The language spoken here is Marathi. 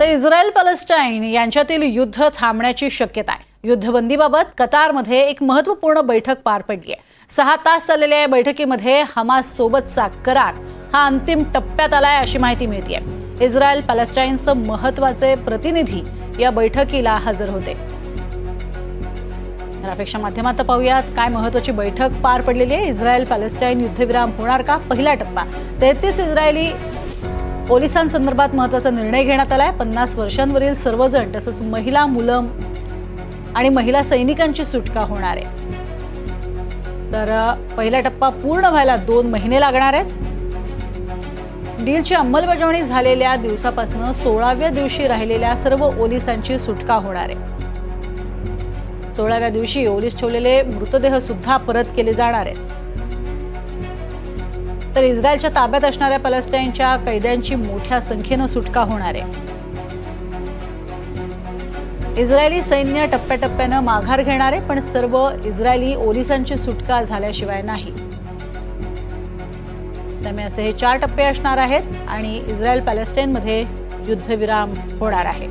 तर इस्रायल पॅलेस्टाईन यांच्यातील युद्ध थांबण्याची शक्यता आहे. युद्धबंदीबाबत कतारमध्ये एक महत्त्वपूर्ण बैठक पार पडली आहे. सहा तास चाललेल्या या बैठकीमध्ये हमास सोबतचा करार हा अंतिम टप्प्यात आलाय अशी माहिती मिळते इस्रायल पॅलेस्टाईनचं महत्त्वाचे प्रतिनिधी या बैठकीला हजर होते. यापेक्षा माध्यमात पाहूयात काय महत्वाची बैठक पार पडलेली आहे? इस्रायल पॅलेस्टाईन युद्धविराम होणार का? पहिला टप्पा. तेहतीस इस्रायली पोलिसांसंदर्भात महत्त्वाचा निर्णय घेण्यात आलाय. पन्नास वर्षांवरील सर्वजण तसंच महिला मुलं आणि महिला सैनिकांची सुटका होणार आहे. तर पहिला टप्पा पूर्ण व्हायला दोन महिने लागणार आहेत. डीलची अंमलबजावणी झालेल्या दिवसापासून सोळाव्या दिवशी राहिलेल्या सर्व ओलिसांची सुटका होणार आहे. सोळाव्या दिवशी ओलीस ठेवलेले मृतदेह सुद्धा परत केले जाणार आहेत. तर इस्रायलच्या ताब्यात असणाऱ्या पॅलेस्टाईनच्या कैद्यांची मोठ्या संख्येनं सुटका होणार आहे. इस्रायली सैन्य टप्प्याटप्प्यानं माघार घेणार आहे पण सर्व इस्रायली ओलिसांची सुटका झाल्याशिवाय नाही. त्यामुळे असे हे चार टप्पे असणार आहेत आणि इस्रायल पॅलेस्टाईनमध्ये युद्धविराम होणार आहे.